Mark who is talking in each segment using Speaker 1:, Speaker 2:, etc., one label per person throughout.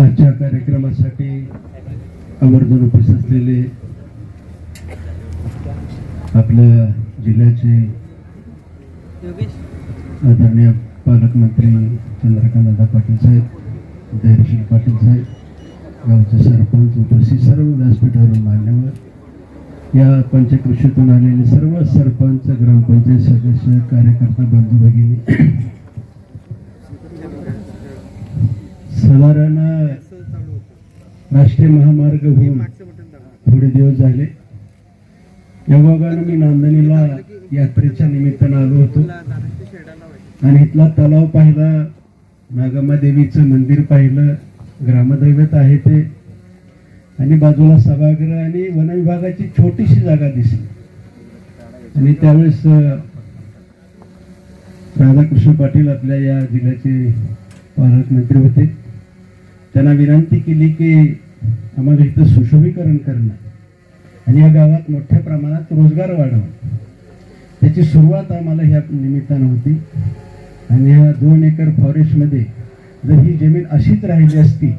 Speaker 1: कार्यक्रमासाठी आवर्जून उपस्थित असलेले आपल्या जिल्ह्याचे आदरणीय पालकमंत्री चंद्रकांतदादा पाटील साहेब धैर्यशील पाटील साहेब गावचे सरपंच उपस्थित सर्व व्यासपीठावरून मान्यवर. या पंचकृषीतून आलेले सर्व सरपंच ग्रामपंचायत सदस्य कार्यकर्ता बंधू भगिनी साधारण राष्ट्रीय महामार्ग होऊन थोडे दिवस झाले. योगानं मी नांदणीला यात्रेच्या निमित्तानं आलो होतो. आणि इथला तलाव पाहिला नागम्मा देवीचं मंदिर पाहिलं ग्रामदैवत आहे ते. आणि बाजूला सभागृह आणि वनविभागाची छोटीशी जागा दिसली. आणि त्यावेळेस राधाकृष्ण पाटील आपल्या या जिल्ह्याचे पालकमंत्री होते. त्यांना विनंती केली की आम्हाला इथं सुशोभीकरण करणं. आणि या गावात मोठ्या प्रमाणात रोजगार वाढवणं. त्याची सुरुवात आम्हाला ह्या निमित्तानं होती. आणि ह्या दोन एकर फॉरेस्टमध्ये जर ही जमीन अशीच राहिली असती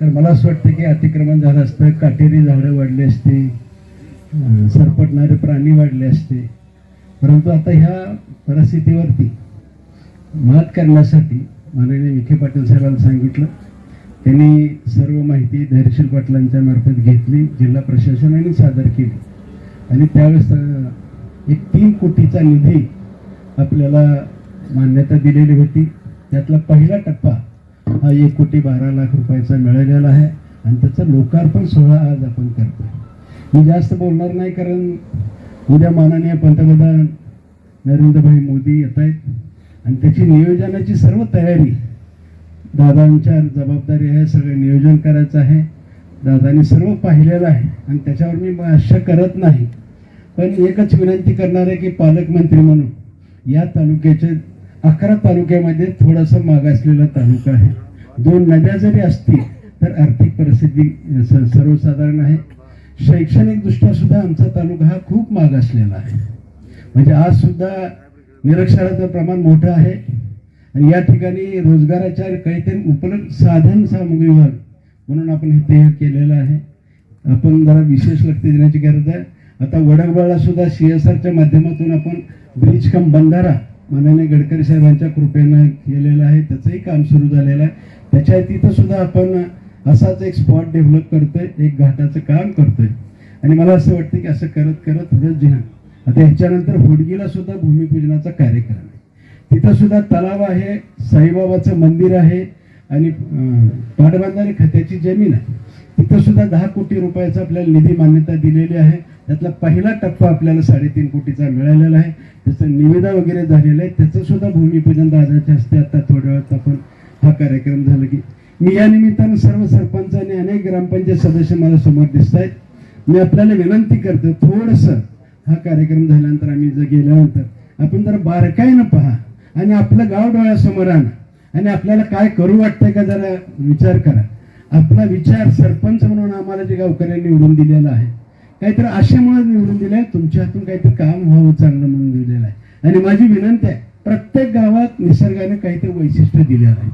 Speaker 1: तर मला असं वाटतं की अतिक्रमण झालं असतं काटेरी झाडं वाढली असते सरपटणारे प्राणी वाढले असते. परंतु आता ह्या परिस्थितीवरती मात करण्यासाठी माननीय विखे पाटील साहेबांना सांगितलं. त्यांनी सर्व माहिती धैर्यशील पाटलांच्या मार्फत घेतली जिल्हा प्रशासनाने सादर केली. आणि त्यावेळेस एक तीन कोटीचा निधी आपल्याला मान्यता दिलेली होती. त्यातला पहिला टप्पा हा एक कोटी बारा लाख रुपयाचा मिळालेला आहे आणि त्याचा लोकार्पण सोहळा आज आपण करतो मी जास्त बोलणार नाही कारण उद्या माननीय पंतप्रधान नरेंद्रभाई मोदी येत आहेत. आणि त्याची नियोजनाची सर्व तयारी दादांच्या जबाबदारी आहे सगळं नियोजन करायचं आहे. दादांनी सर्व पाहिलेलं आहे आणि त्याच्यावर मी आशा करत नाही. पण एकच विनंती करणार आहे की पालकमंत्री म्हणून या तालुक्याचे अकरा तालुक्यामध्ये थोडासा मागासलेला तालुका आहे. दोन नद्या जरी असतील तर आर्थिक परिस्थिती स- सर्वसाधारण आहे. शैक्षणिकदृष्ट्या सुद्धा आमचा तालुका हा खूप मागासलेला आहे. म्हणजे आज सुद्धा निरक्षराचं प्रमाण मोठं आहे. या ठिकाणी रोजगाराच्या काहीतरी उपलब्ध साधन सामुग्रीवर म्हणून आपण हे ते केलेलं आहे. आपण जरा विशेष लक्ष देण्याची गरज आहे. आता वडकबाळला सुद्धा सी एस आरच्या माध्यमातून आपण ब्रिज कम बंधारा माननीय गडकरी साहेबांच्या कृपेनं केलेलं आहे. त्याचंही काम सुरू झालेलं आहे. त्याच्या तिथं सुद्धा आपण असाच एक स्पॉट डेव्हलप करतोय. एक घाटाचं काम करतोय. आणि मला असं वाटतं की असं करत करत पुढे आता ह्याच्यानंतर होडगीला सुद्धा भूमिपूजनाचा कार्यक्रम आहे. तिथं सुद्धा तलाव आहे साईबाबाचं मंदिर आहे आणि पाटबंधारे खात्याची जमीन आहे. तिथं सुद्धा दहा कोटी रुपयाचा आपल्याला निधी मान्यता दिलेली आहे. त्यातला पहिला टप्पा आपल्याला साडेतीन कोटीचा मिळालेला आहे. त्याचं निविदा वगैरे झालेलं आहे. त्याचं सुद्धा भूमिपूजन दादाच्या हस्ते आता थोड्या वेळात आपण हा कार्यक्रम झाला की. मी या निमित्तानं सर्व सरपंच आणि अनेक ग्रामपंचायत सदस्य मला समोर दिसत आहेत. मी आपल्याला विनंती करतो थोडस हा कार्यक्रम झाल्यानंतर आम्ही जर गेल्यानंतर आपण जर बारकाईनं पहा. आणि आपलं गाव डोळ्यासमोर आणा. आणि आपल्याला काय करू वाटतंय का जरा विचार करा. आपला विचार सरपंच म्हणून आम्हाला जे गावकऱ्यांनी निवडून दिलेला आहे काहीतरी आशेमुळे निवडून दिलं आहे तुमच्या हातून काहीतरी काम व्हावं चांगलं म्हणून दिलेलं आहे. आणि माझी विनंती आहे प्रत्येक गावात निसर्गाने काहीतरी वैशिष्ट्य दिलेलं आहे.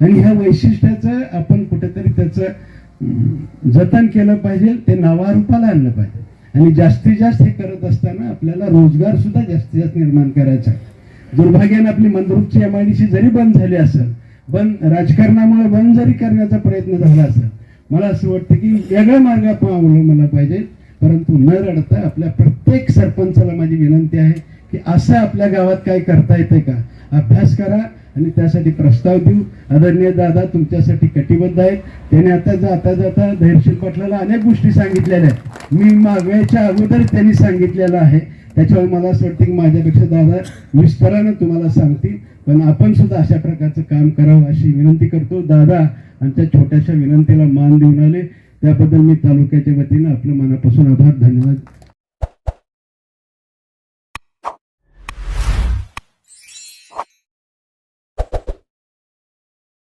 Speaker 1: आणि ह्या वैशिष्ट्याचं आपण कुठेतरी त्याचं जतन केलं पाहिजे ते नावारूपाला आणलं पाहिजे. आणि जास्तीत जास्त हे करत असताना आपल्याला रोजगार सुद्धा जास्तीत जास्त निर्माण करायचा आहे. दुर्भाग्याने आपली मंदरूपची एम आय डी सी जरी बंद झाली असेल बंद राजकारणामुळे बंद जरी करण्याचा प्रयत्न झाला असेल मला असं वाटतं की वेगळा मार्ग आपण अवलंबला पाहिजे. परंतु न रडता आपल्या प्रत्येक सरपंचाला माझी विनंती आहे की असं आपल्या गावात काय करता येते का? अभ्यास करा आणि त्यासाठी प्रस्ताव देऊ. आदरणीय दादा तुमच्यासाठी कटिबद्ध आहेत. त्याने आता जाता जाता धैर्यशील पाटलाला अनेक गोष्टी सांगितलेल्या आहेत. मी मागवायच्या अगोदर त्यांनी सांगितलेलं आहे. त्याच्यावर मला असं वाटतं की माझ्यापेक्षा दादा विस्तारानं तुम्हाला सांगतील. पण आपण सुद्धा अशा प्रकारचं काम करावं अशी विनंती करतो. दादा आमच्या छोट्याशा विनंतीला मान देऊन आले. त्याबद्दल मी तालुक्याच्या वतीनं आपलं मनापासून आभार धन्यवाद.